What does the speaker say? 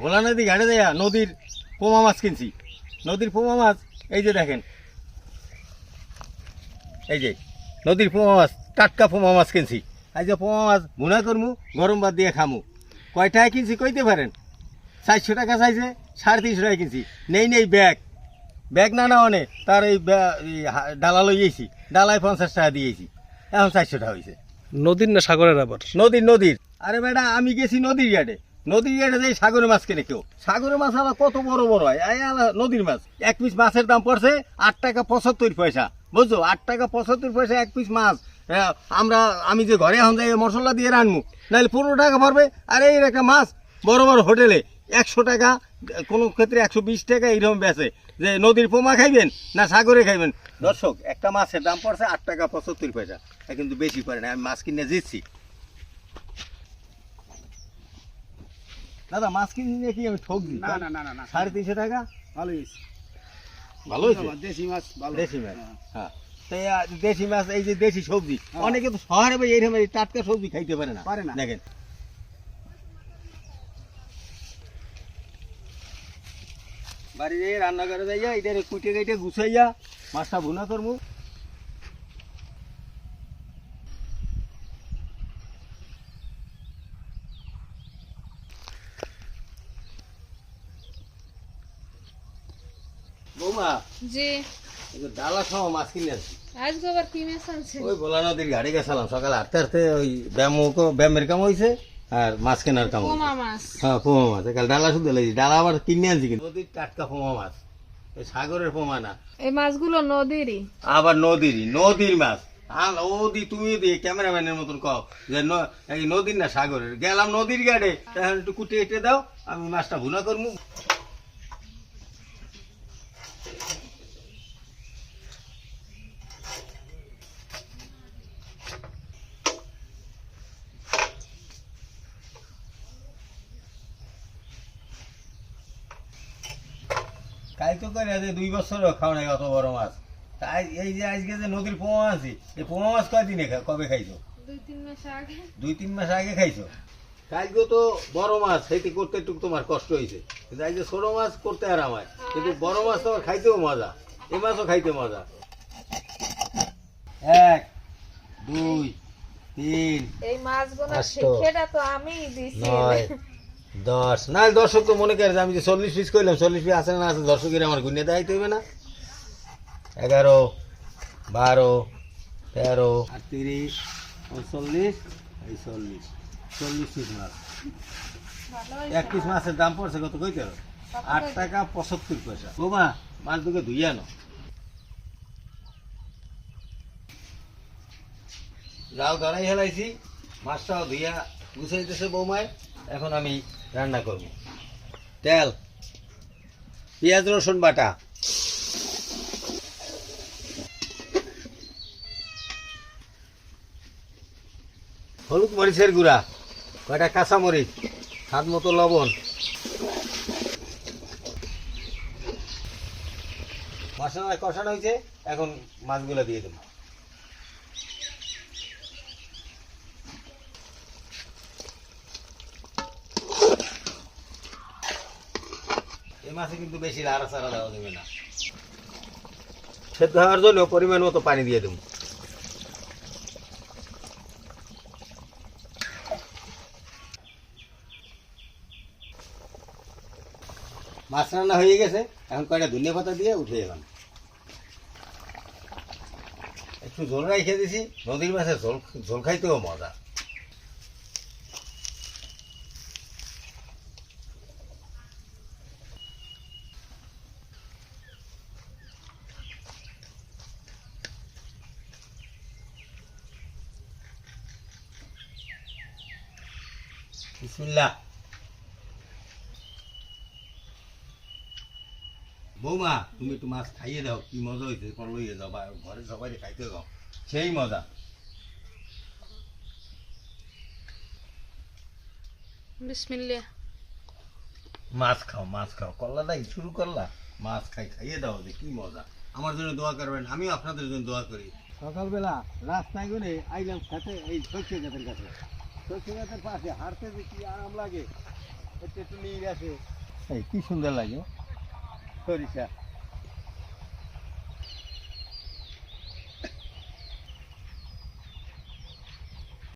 ভোলা নদী ঘাটে দেয়া নদীর পোমা মাছ কিনছি। নদীর পোমা মাছ এই যে দেখেন। এই যে নদীর পোমা মাছ টাটকা পোমা মাছ কিনছি। এই যে পোমা মাছ ভুনা করমু গরম ভাত দিয়ে খামু। কয়টায় কিনছি কইতে পারেন? চারশো টাকা চাইছে সাড়ে তিনশো টাকা কিনছি। নেই নেই ব্যাগ। ব্যাগ না না অনেক তার এই ডালা লইয়েছি ডালায় পঞ্চাশ টাকা দিয়েছি এখন চারশো টাকা হয়েছে নদীর না সাগরের আবার নদীর নদীর। আরে বেটা আমি গেছি নদীর ঘাটে নদীর ঘাটে যাই সাগরের মাছ কেনে কেউ? সাগরের মাছ আবার কত বড় বড় হয়? নদীর মাছ। এক পিস মাছের দাম পড়ছে আট টাকা পঁচাত্তর পয়সা। বুঝছ? আট টাকা পঁচাত্তর পয়সা এক পিস মাছ। আমরা, আমি যে ঘরে এখন যাই মশলা দিয়ে রানবো নাহলে পনেরো টাকা পড়বে। আর এই একটা মাছ বড় বড় হোটেলে একশো টাকা, কোনো ক্ষেত্রে একশো বিশ টাকা এইরকম বেচে। যে নদীর পোমা খাইবেন না সাগরে খাইবেন। দর্শক, একটা মাছের দাম পড়ছে আট টাকা পঁচাত্তর পয়সা। এটা কিন্তু বেশি পড়ে না। আমি মাছ কিনে দিচ্ছি। দাদা মাছ কিনে নিয়ে কি আমি ঠক দিই? না না না না না সাড়ে তিনশো টাকা? ভালো হয়েছে। ভালো হয়েছে? দেশি মাছ ভালো। দেশি মাছ? হ্যাঁ। হ্যাঁ। দেশি মাছ এই যে দেশি সবজি হ্যাঁ। অনেকে তো শহরে ভাই এইরকম এই টাটকা সবজি খাইতে পারে না। পারে না। দেখেন। বাড়িতে রান্না করে যাইয়া এটা কুটে কেটে গুছাইয়া মাছটা ভুনা করব বৌমা জি। ডালা সহ মাছ কিনে আজকে আবার কি ওই ভোলা নদীর ঘাটে গেছিলাম সকালে হাঁটতে হাঁটতে ওই ব্যায়াম ব্যায়ামের কাম হয়েছে আর মাছ কেনার কাম পোমা মাছ। হ্যাঁ পোমা মাছ। কাল ডালা শুধু লেগেছি ডালা আবার কিনে আনছি কিন্তু। নদীর টাটকা পোমা মাছ। ওই সাগরের পোমা না। এই মাছগুলো নদীরই। আবার নদীরই নদীর মাছ। আর ওদি তুমি দি ক্যামেরাম্যানের মতন কও যে এই নদীর না সাগরের। গেলাম নদীর এখন একটু কুটে এটে দাও আমি মাছটা ভুনা করব কাল তো করে যে দুই বছরও খাও নাই অত বড় মাছ। তাই এই যে আজকে যে নদীর পোমা আছি এই পোমা মাছ কয়দিনে কবে খাইছো? দুই তিন মাস আগে। দুই তিন মাস আগে খাইছো? কালকে তো বড় মাছ সেইটি করতে একটু তোমার কষ্ট হয়েছে কিন্তু যে ছোট মাছ করতে আর আমার কিন্তু বড় মাছ তোমার খাইতেও মজা। এই মাছও খাইতে মজা। এক দুই তিন। এই মাছগুলো শিখেটা তো আমি দিছি। নয় দশ। না দর্শক তো মনে করে যে আমি যে চল্লিশ পিস করলাম চল্লিশ পিস আছে না আছে দর্শকের আমার গুণে দেখাইতে হইবে না। এগারো বারো তেরো আটত্রিশ উনচল্লিশ এই চল্লিশ। চল্লিশ পিস মাছ এক পিস মাছের দাম পড়ছে কত কইতে হবে? আট টাকা পঁচাত্তর পয়সা। ও মা মাছ দুকে ধুইয়া নো যাও ধরাই হেলাইছি মাছটাও ধুইয়া গুছাইতেছে বৌমায়। এখন আমি রান্না করব। তেল, পেঁয়াজ, রসুন বাটা। হলুদ মরিচের গুঁড়া, কয়টা কাঁচামরিচ, স্বাদ মতো লবণ। মশলা কষানো হয়েছে, এখন মাছগুলো দিয়ে দেবো। মাছে কিন্তু বেশি লাড়া চাড়া দেওয়া যাবে না। সেদ্ধ হওয়ার জন্য পরিমাণ মতো পানি দিয়ে দেবো। মাছ রান্না হয়ে গেছে এখন কয়টা ধনিয়া পাতা দিয়ে উঠে এলাম। একটু ঝোল রাইখে দিছি নদীর মাছের ঝোল ঝোল খাইতেও মজা। বিসমিল্লাহ। বৌমা তুমি একটু মাছ খাইয়ে দাও কি মজা হয়েছে পর লইয়ে যাও বা ঘরে সবাই খাইতে দাও সেই মজা। বিসমিল্লা মাছ খাও মাছ খাও করলাটা শুরু করলা মাছ খাই খাইয়ে দাও যে কি মজা। আমার জন্য দোয়া করবেন আমিও আপনাদের জন্য দোয়া করি। সকালবেলা রাস্তায় করে আইলাম খেতে এই শস্য গাছের কাছে শস্য পাশে হাঁটতে যে কি আরাম লাগে। একটু নীল গেছে। এই কি সুন্দর লাগে। সরিষা।